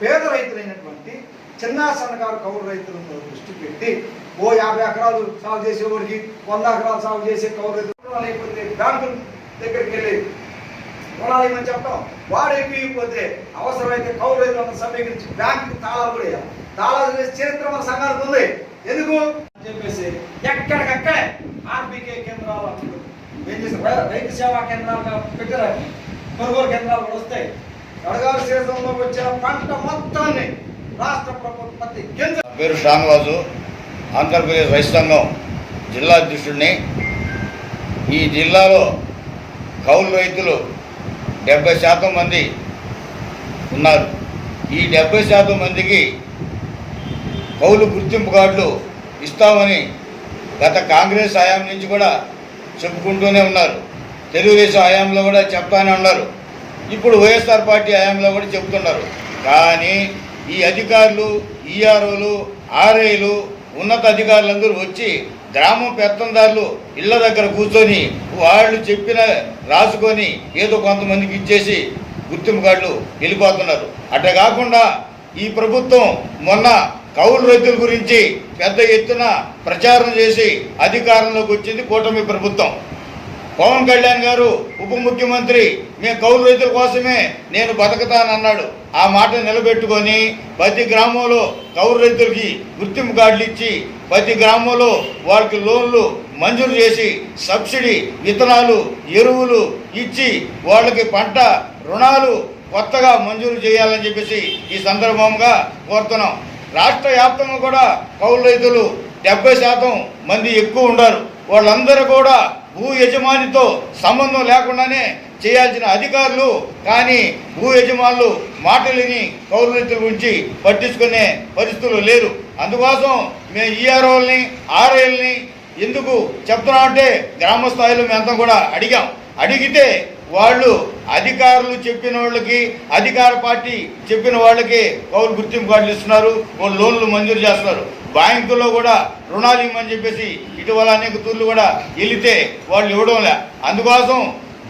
పేద రైతులైనటువంటి చిన్న సన్నకారు కౌలు రైతులను దృష్టి పెట్టి ఓ యాభై ఎకరాలు సాగు చేసేవాడికి వంద ఎకరాలు సాగు చేసే కౌలు రైతులు లేకపోతే బ్యాంకుల దగ్గరికి వెళ్ళి రుణాలు ఏమని చెప్పడం? వాడు ఎక్కువైపోతే అవసరమైతే కౌలు రైతులను సమీకరించి బ్యాంకు తాళాలు కూడా వేయాలి. తాళాలు వేసే చరిత్ర మన సంఘానికి ఉంది. ఎందుకు? అని చెప్పేసి ఎక్కడికక్కడే ఆర్బీకే కేంద్రాలు ఏం రైతు సేవా కేంద్రాలుగా పెట్టారని కొనుగోలు కేంద్రాలు కూడా వస్తాయి. వడగారు సీజన్లో వచ్చిన పంట మొత్తాన్ని రాష్ట్ర ప్రభుత్వం ప్రతి పేరు శ్యామరాజు. ఆంధ్రప్రదేశ్ రైతు సంఘం జిల్లా అధ్యక్షుడిని. ఈ జిల్లాలో కౌలు రైతులు డెబ్బై శాతం మంది ఉన్నారు. ఈ డెబ్బై శాతం మందికి కౌలు గుర్తింపు కార్డులు ఇస్తామని గత కాంగ్రెస్ హయాం నుంచి కూడా చెప్పుకుంటూనే ఉన్నారు. తెలుగుదేశం హయాంలో కూడా చెప్తానే ఉన్నారు. ఇప్పుడు వైఎస్ఆర్ పార్టీ హయాంలో కూడా చెప్తున్నారు. కానీ ఈ అధికారులు ఈఆర్ఓలు ఆర్ఐలు ఉన్నత అధికారులందరూ వచ్చి గ్రామం పెత్తందారులు ఇళ్ళ దగ్గర కూర్చొని వాళ్ళు చెప్పిన రాసుకొని ఏదో కొంతమందికి ఇచ్చేసి గుర్తింపు కార్డులు వెళ్ళిపోతున్నారు. అట్లా కాకుండా ఈ ప్రభుత్వం మొన్న కౌలు రైతుల గురించి పెద్ద ఎత్తున ప్రచారం చేసి అధికారంలోకి వచ్చింది కూటమి ప్రభుత్వం. పవన్ కళ్యాణ్ గారు ఉప ముఖ్యమంత్రి మేము కౌలు రైతుల కోసమే నేను బతకతానన్నాడు. ఆ మాట నిలబెట్టుకొని ప్రతి గ్రామంలో కౌలు రైతులకి గుర్తింపు కార్డులు ఇచ్చి ప్రతి గ్రామంలో వాళ్ళకి లోన్లు మంజూరు చేసి సబ్సిడీ విత్తనాలు ఎరువులు ఇచ్చి వాళ్ళకి పంట రుణాలు కొత్తగా మంజూరు చేయాలని చెప్పేసి ఈ సందర్భంగా కోరుతున్నాం. రాష్ట్ర వ్యాప్తంగా కూడా కౌలు రైతులు డెబ్బై శాతం మంది ఎక్కువ ఉన్నారు వాళ్ళందరూ కూడా భూ యజమానితో సంబంధం లేకుండానే చేయాల్సిన అధికారులు కానీ భూ యజమానులు మాటలిని కౌలు రైతుల గురించి పట్టించుకునే పరిస్థితులు లేరు. అందుకోసం మేము ఈఆర్ఓల్ని ఆర్ఐల్ని ఎందుకు చెప్తున్నామంటే గ్రామ స్థాయిలో మేమంతా కూడా అడిగాం. అడిగితే వాళ్ళు అధికారులు చెప్పిన వాళ్ళకి అధికార పార్టీ చెప్పిన వాళ్ళకి కౌలు గుర్తింపు కార్డులు ఇస్తున్నారు వాళ్ళు లోన్లు మంజూరు చేస్తున్నారు. బ్యాంకులో కూడా రుణాలు ఇవ్వమని చెప్పేసి ఇటీవల అనేక తూర్లు కూడా వెళితే వాళ్ళు ఇవ్వడం లే. అందుకోసం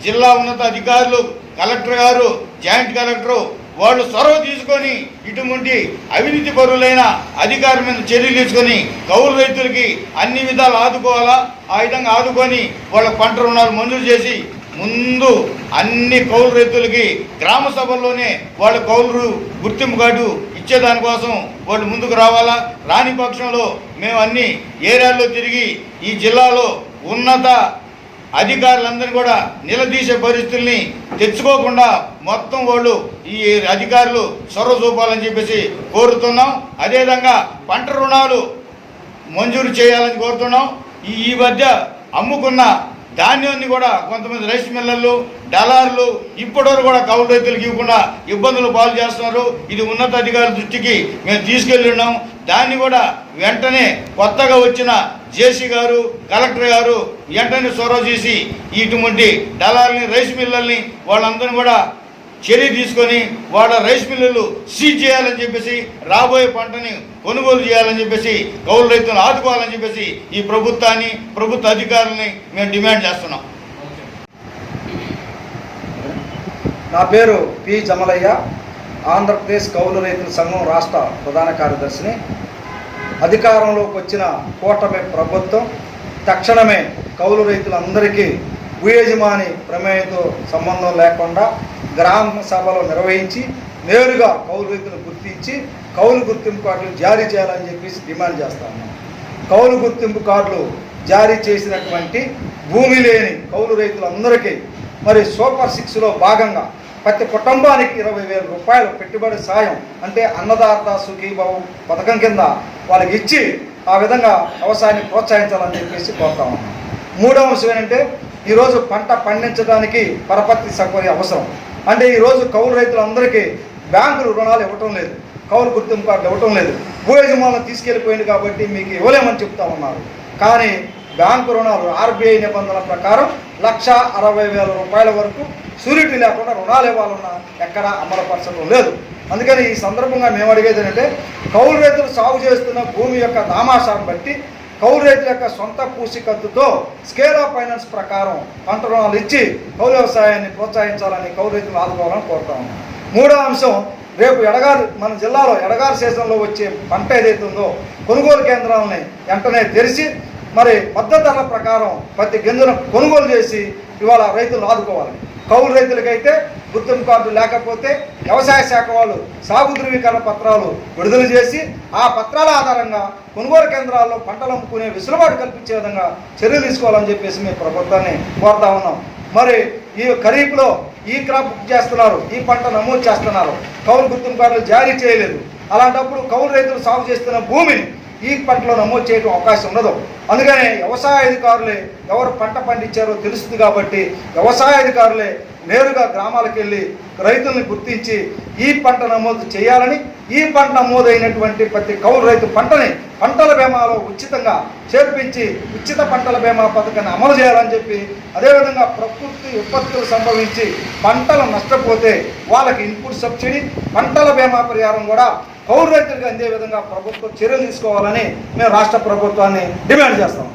జిల్లా ఉన్నత అధికారులు కలెక్టర్ గారు జాయింట్ కలెక్టరు వాళ్ళు చొరవ తీసుకొని ఇటువంటి అవినీతి పరులైన అధికారుల మీద చర్యలు తీసుకొని కౌలు రైతులకి అన్ని విధాలు ఆదుకోవాలా? ఆ విధంగా ఆదుకొని వాళ్ళ పంట రుణాలు మంజూరు చేసి ముందు అన్ని కౌలు రైతులకి గ్రామ సభల్లోనే వాళ్ళ కౌలు గుర్తింపు కార్డు ఇచ్చేదానికోసం వాళ్ళు ముందుకు రావాలా? రాని పక్షంలో మేము అన్ని ఏరియాల్లో తిరిగి ఈ జిల్లాలో ఉన్నత అధికారులందరినీ కూడా నిలదీసే పరిస్థితుల్ని తెచ్చుకోకుండా మొత్తం వాళ్ళు ఈ అధికారులు చొరవ చూపాలని చెప్పేసి కోరుతున్నాం. అదేవిధంగా పంట రుణాలు మంజూరు చేయాలని కోరుతున్నాం. ఈ ఈ మధ్య అమ్ముకున్న ధాన్యాన్ని కూడా కొంతమంది రైస్ మిల్లర్లు డలార్లు ఇప్పటివరకు కూడా కౌలు రైతులకు ఇవ్వకుండా ఇబ్బందులు పాలు చేస్తున్నారు. ఇది ఉన్నత అధికారుల దృష్టికి మేము తీసుకెళ్ళి ఉన్నాం. దాన్ని కూడా వెంటనే కొత్తగా వచ్చిన జేసీ గారు కలెక్టర్ గారు వెంటనే చొరవ చేసి ఇటువంటి డలార్ని రైస్ మిల్లర్ని వాళ్ళందరినీ కూడా చర్య తీసుకొని వాళ్ళ రైస్ మిల్లులు సీజ్ చేయాలని చెప్పేసి రాబోయే పంటని కొనుగోలు చేయాలని చెప్పేసి కౌలు రైతులను ఆదుకోవాలని చెప్పేసి ఈ ప్రభుత్వాన్ని ప్రభుత్వ అధికారులని మేము డిమాండ్ చేస్తున్నాం. నా పేరు పి జమలయ్య. ఆంధ్రప్రదేశ్ కౌలు రైతుల సంఘం రాష్ట్ర ప్రధాన కార్యదర్శిని. అధికారంలోకి వచ్చిన కూటమి ప్రభుత్వం తక్షణమే కౌలు రైతులందరికీ భూయజమాని ప్రమేయంతో సంబంధం లేకుండా గ్రామ సభలు నిర్వహించి నేరుగా కౌలు రైతులు గుర్తించి కౌలు గుర్తింపు కార్డులు జారీ చేయాలని చెప్పేసి డిమాండ్ చేస్తాము కౌలు గుర్తింపు కార్డులు జారీ చేసినటువంటి భూమి లేని కౌలు రైతులందరికీ మరి సూపర్ సిక్స్లో భాగంగా ప్రతి కుటుంబానికి ఇరవై వేల రూపాయలు పెట్టుబడి సాయం అంటే అన్నదాత సుఖీభావ పథకం కింద వాళ్ళకి ఇచ్చి ఆ విధంగా వ్యవసాయాన్ని ప్రోత్సహించాలని చెప్పేసి కోరుతా ఉన్నాం. మూడవ అంశం ఏంటంటే ఈరోజు పంట పండించడానికి పరపతి సౌకర్యం అవసరం. అంటే ఈరోజు కౌలు రైతులందరికీ బ్యాంకులు రుణాలు ఇవ్వటం లేదు కౌలు గుర్తింపు కార్డులు ఇవ్వటం లేదు భూ యజమానులు తీసుకెళ్ళిపోయింది కాబట్టి మీకు ఇవ్వలేమని చెప్తా ఉన్నారు. కానీ బ్యాంకు రుణాలు ఆర్బీఐ నిబంధనల ప్రకారం లక్ష అరవై వేల రూపాయల వరకు షూరిటీ లేకుండా రుణాలు ఇవ్వాలన్నా ఎక్కడా అమలుపరచడం లేదు. అందుకని ఈ సందర్భంగా మేము అడిగేది ఏంటంటే కౌలు రైతులు సాగు చేస్తున్న భూమి యొక్క దామాషాన్ని బట్టి కౌలు రైతుల యొక్క సొంత పూసికత్తుతో స్కేల్ ఆఫ్ ఫైనాన్స్ ప్రకారం పంట రుణాలు ఇచ్చి కౌలు వ్యవసాయాన్ని ప్రోత్సహించాలని కౌలు రైతులు ఆదుకోవాలని కోరుతా ఉన్నాం. మూడో అంశం రేపు ఎడగారు మన జిల్లాలో ఎడగారు సీజన్లో వచ్చే పంట ఏదైతే ఉందో కొనుగోలు కేంద్రాలని వెంటనే తెరిచి మరి మద్దతు ధరల ప్రకారం ప్రతి గింజను కొనుగోలు చేసి ఇవాళ రైతులు ఆదుకోవాలి. కౌలు రైతులకైతే గుర్తింపు కార్డు లేకపోతే వ్యవసాయ శాఖ వాళ్ళు సాగు ధృవీకరణ పత్రాలు విడుదల చేసి ఆ పత్రాల ఆధారంగా కొనుగోలు కేంద్రాల్లో పంటలు అమ్ముకునే వెసులుబాటు కల్పించే విధంగా చర్యలు తీసుకోవాలని చెప్పేసి మేము ప్రభుత్వాన్ని కోరుతా ఉన్నాం. మరి ఈ ఖరీఫ్లో ఈ క్రాప్ బుక్ చేస్తున్నారు ఈ పంట నమోదు చేస్తున్నారు. కౌలు గుర్తింపు కార్డులు జారీ చేయలేదు. అలాంటప్పుడు కౌలు రైతులు సాగు చేస్తున్న భూమిని ఈ పంటలో నమోదు చేయడం అవకాశం ఉండదు. అందుకనే వ్యవసాయ అధికారులే ఎవరు పంట పండించారో తెలుస్తుంది కాబట్టి వ్యవసాయ అధికారులే నేరుగా గ్రామాలకు వెళ్ళి రైతుల్ని గుర్తించి ఈ పంట నమోదు చేయాలని ఈ పంట నమోదైనటువంటి ప్రతి కౌలు రైతు పంటని పంటల బీమాలో ఉచితంగా చేర్పించి ఉచిత పంటల బీమా పథకాన్ని అమలు చేయాలని చెప్పి అదేవిధంగా ప్రకృతి విపత్తులు సంభవించి పంటలు నష్టపోతే వాళ్ళకి ఇన్పుట్ సబ్సిడీ పంటల బీమా పరిహారం కూడా కౌలు రైతులకు అందే విధంగా ప్రభుత్వం చర్యలు తీసుకోవాలని మేము రాష్ట్ర ప్రభుత్వాన్ని డిమాండ్ చేస్తాం.